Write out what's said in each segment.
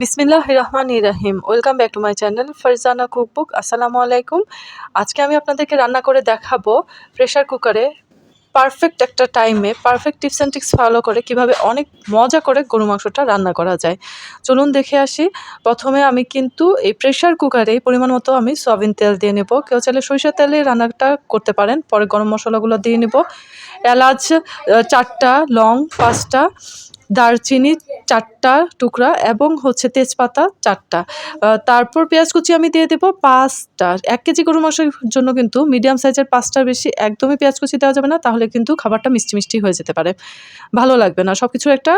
বিসমিল্লাহ রহমান রাহিম welcome back to my channel Farzana cookbook. আসসালামু আলাইকুম। আজকে আমি আপনাদেরকে রান্না করে দেখাবো প্রেশার কুকারে পারফেক্ট একটা টাইমে perfect tips and tricks follow করে কীভাবে অনেক মজা করে গরু মাংসটা রান্না করা যায়। চলুন দেখে আসি। প্রথমে আমি কিন্তু এই প্রেশার কুকারে পরিমাণ মতো আমি সয়াবিন তেল দিয়ে নেব। কেউ চাইলে সরিষার তেলে রান্নাটা করতে পারেন। পরে গরম মশলাগুলো দিয়ে নেব। এলাচ চারটা, লং, পাঁচটা দারচিনি চারটা টুকরা এবং হচ্ছে তেজপাতা চারটা। তারপর পেঁয়াজ কুচি আমি দিয়ে দেবো পাঁচটা। এক কেজি গরু মাংসের জন্য কিন্তু মিডিয়াম সাইজের পাঁচটার বেশি একদমই পেঁয়াজ কুচি দেওয়া যাবে না, তাহলে কিন্তু খাবারটা মিষ্টি মিষ্টি হয়ে যেতে পারে। ভালো লাগবে না সব কিছুর একটা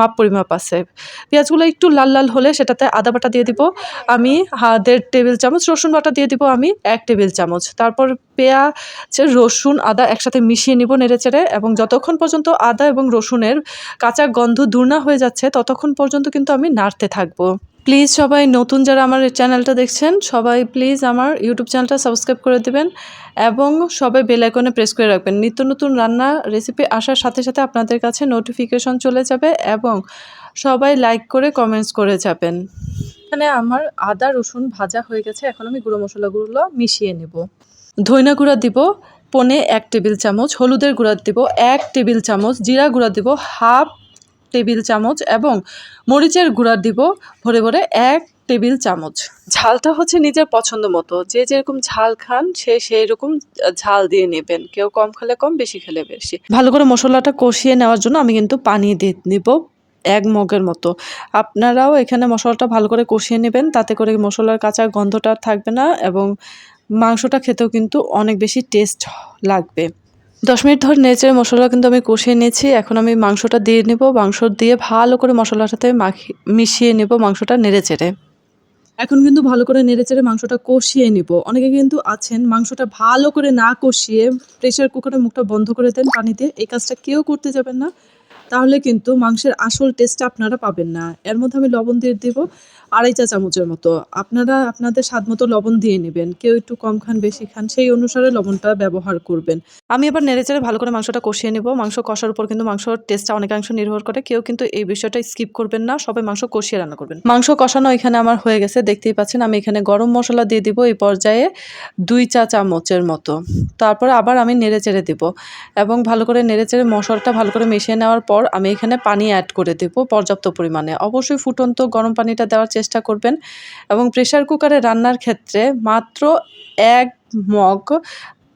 মাপ পরিমাপ আছে। পেঁয়াজগুলো একটু লাল লাল হলে সেটাতে আদা বাটা দিয়ে দিব। আমি দেড় টেবিল চামচ রসুন বাটা দিয়ে দিব আমি এক টেবিল চামচ। তারপর পেঁয়াজ রসুন, আদা একসাথে মিশিয়ে নিব নেড়েচেড়ে এবং যতক্ষণ পর্যন্ত আদা এবং রসুনের কাঁচা গন্ধ দূর না হয়ে যাচ্ছে, ততক্ষণ পর্যন্ত কিন্তু আমি নাড়তে থাকব। প্লিজ সবাই নতুন যারা আমার চ্যানেলটা দেখছেন, সবাই প্লিজ আমার ইউটিউব চ্যানেলটা সাবস্ক্রাইব করে দেবেন এবং সবাই বেল আইকনে প্রেস করে রাখবেন। নিত্য নতুন রান্না রেসিপি আসার সাথে সাথে আপনাদের কাছে নোটিফিকেশন চলে যাবে এবং সবাই লাইক করে কমেন্টস করে যাবেন। এখানে আমার আদা, রসুন ভাজা হয়ে গেছে, এখন আমি গুঁড়ো মশলাগুলো মিশিয়ে নেব। ধইনা গুঁড়া দিব, পনে এক টেবিল চামচ, হলুদের গুঁড়া দিব, এক টেবিল চামচ, জিরা গুঁড়া দিব, হাফ টেবিল চামচ এবং মরিচের গুঁড়া দিব ভরে ভরে এক টেবিল চামচ। ঝালটা হচ্ছে নিজের পছন্দ মতো। যে যেরকম ঝাল খান, সে সেই রকম ঝাল দিয়ে নেবেন। কেউ কম খেলে কম, বেশি খেলে বেশি। ভালো করে মশলাটা কষিয়ে নেওয়ার জন্য আমি কিন্তু পানি দিয়ে নিব এক মগের মতো। আপনারাও এখানে মশলাটা ভালো করে কষিয়ে নেবেন, তাতে করে মশলার কাঁচা গন্ধটা থাকবে না এবং মাংসটা খেতেও কিন্তু অনেক বেশি টেস্ট লাগবে। দশ মিনিট ধরে নেচে মশলা কিন্তু আমি কষিয়ে নিয়েছি। এখন আমি মাংসটা দিয়ে নেব। মাংস দিয়ে ভালো করে মশলাটাতে মাখি, মিশিয়ে নেব মাংসটা নেড়ে চেড়ে এখন কিন্তু ভালো করে নেড়ে চেড়ে মাংসটা কষিয়ে নিব। অনেকে কিন্তু আছেন মাংসটা ভালো করে না কষিয়ে প্রেশার কুকারে মুখটা বন্ধ করে দেন পানি দিয়ে। এই কাজটা কেউ করতে যাবেন না। তাহলে কিন্তু মাংসের আসল টেস্টটা আপনারা পাবেন না। এর মধ্যে আমি লবণ দিয়ে দেব। আড়াই চা চামচের মতো। আপনারা আপনাদের স্বাদ মতো লবণ দিয়ে নেবেন। কেউ একটু কম খান, বেশি খান, সেই অনুসারে লবণটা ব্যবহার করবেন। আমি এবার নেড়েচেড়ে ভালো করে মাংসটা কষিয়ে নেব। মাংস কষার উপর কিন্তু মাংসর টেস্টটা অনেকাংশ নির্ভর করে। কেউ কিন্তু এই বিষয়টা স্কিপ করবেন না। সবাই মাংস কষিয়ে রান্না করবেন। মাংস কষানো এখানে আমার হয়ে গেছে। দেখতেই পাচ্ছেন, আমি এখানে গরম মশলা দিয়ে দিব এই পর্যায়ে দুই চা চামচের মতো। তারপর আবার আমি নেড়েচেড়ে দিব এবং ভালো করে নেড়েচেড়ে মশলাটা ভালো করে মিশিয়ে নেওয়ার পর আমি এখানে পানি অ্যাড করে দেব পর্যাপ্ত পরিমাণে। অবশ্যই ফুটন্ত গরম পানিটা দেওয়ার করবেন এবং প্রেশার কুকারে রান্নার ক্ষেত্রে মাত্র এক মগ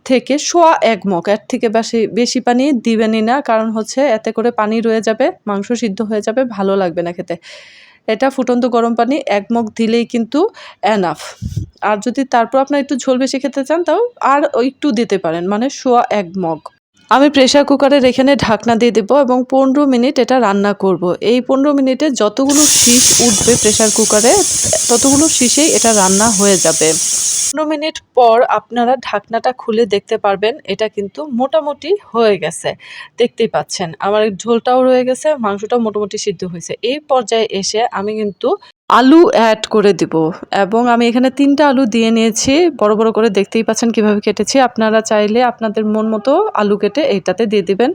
থেকে সোয়া এক মগ, এর থেকে বেশি বেশি পানি দিবেনই না, কারণ হচ্ছে এতে করে পানি রয়ে যাবে, মাংস সিদ্ধ হয়ে যাবে, ভালো লাগবে না খেতে। এটা ফুটন্ত গরম পানি, এক মগ দিলেই কিন্তু এনাফ আর যদি তারপর আপনার একটু ঝোল বেশি খেতে চান, তাও আর একটু দিতে পারেন মানে সোয়া এক মগ। আমি প্রেশার কুকারের এখানে ঢাকনা দিয়ে দেবো এবং পনেরো মিনিট এটা রান্না করব। এই পনেরো মিনিটে যতগুলো শীষ উঠবে প্রেশার কুকারে ততগুলো শীষেই এটা রান্না হয়ে যাবে। পনেরো মিনিট পর আপনারা ঢাকনাটা খুলে দেখতে পারবেন, এটা কিন্তু মোটামুটি হয়ে গেছে। দেখতেই পাচ্ছেন, আমার ঝোলটাও রয়ে গেছে, মাংসটাও মোটামুটি সিদ্ধ হয়েছে। এই পর্যায়ে এসে আমি কিন্তু আলু অ্যাড করে দিব এবং আমি এখানে তিনটা আলু দিয়ে নিয়েছি। বড় বড় করে দেখতেই পাচ্ছেন কীভাবে কেটেছি। আপনারা চাইলে আপনাদের মন মতো আলু কেটে এইটাতে দিয়ে দিবেন।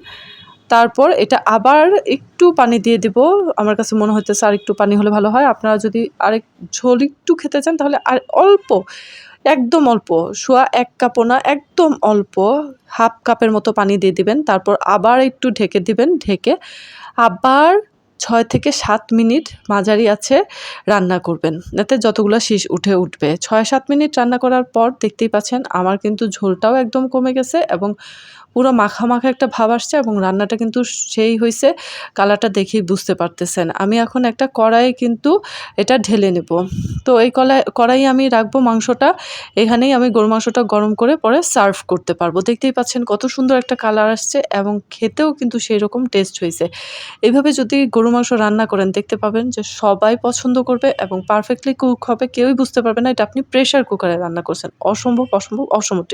তারপর এটা আবার একটু পানি দিয়ে দিব। আমার কাছে মনে হইতেছে আর একটু পানি হলে ভালো হয়। আপনারা যদি আরেক ঝোল একটু খেতে চান তাহলে আর অল্প, একদম অল্প শোয়া এক কাপও না, একদম অল্প, হাফ কাপের মতো পানি দিয়ে দিবেন। তারপর আবার একটু ঢেকে দিবেন। ঢেকে আবার ছয় থেকে সাত মিনিট মাঝারি আছে রান্না করবেন। যাতে যতগুলো শীষ উঠে উঠবে। ছয় সাত মিনিট রান্না করার পর দেখতেই পাচ্ছেন, আমার কিন্তু ঝোলটাও একদম কমে গেছে এবং পুরো মাখা মাখা একটা ভাব আসছে এবং রান্নাটা কিন্তু সেই হয়েছে কালারটা দেখেই বুঝতে পারতেছেন। আমি এখন একটা কড়াই কিন্তু এটা ঢেলে নেব। তো এই কলাই কড়াই আমি রাখব মাংসটা, এখানেই আমি গরু মাংসটা গরম করে পরে সার্ভ করতে পারব। দেখতেই পাচ্ছেন কত সুন্দর একটা কালার আসছে এবং খেতেও কিন্তু সেই রকম টেস্ট হয়েছে এইভাবে যদি গরু মাংস রান্না করেন, দেখতে পাবেন যে সবাই পছন্দ করবে এবং পারফেক্টলি কুক হবে, কেউই বুঝতে পারবে না এটা আপনি প্রেশার কুকারে রান্না করছেন। অসম্ভব অসম্ভব অসম্ভব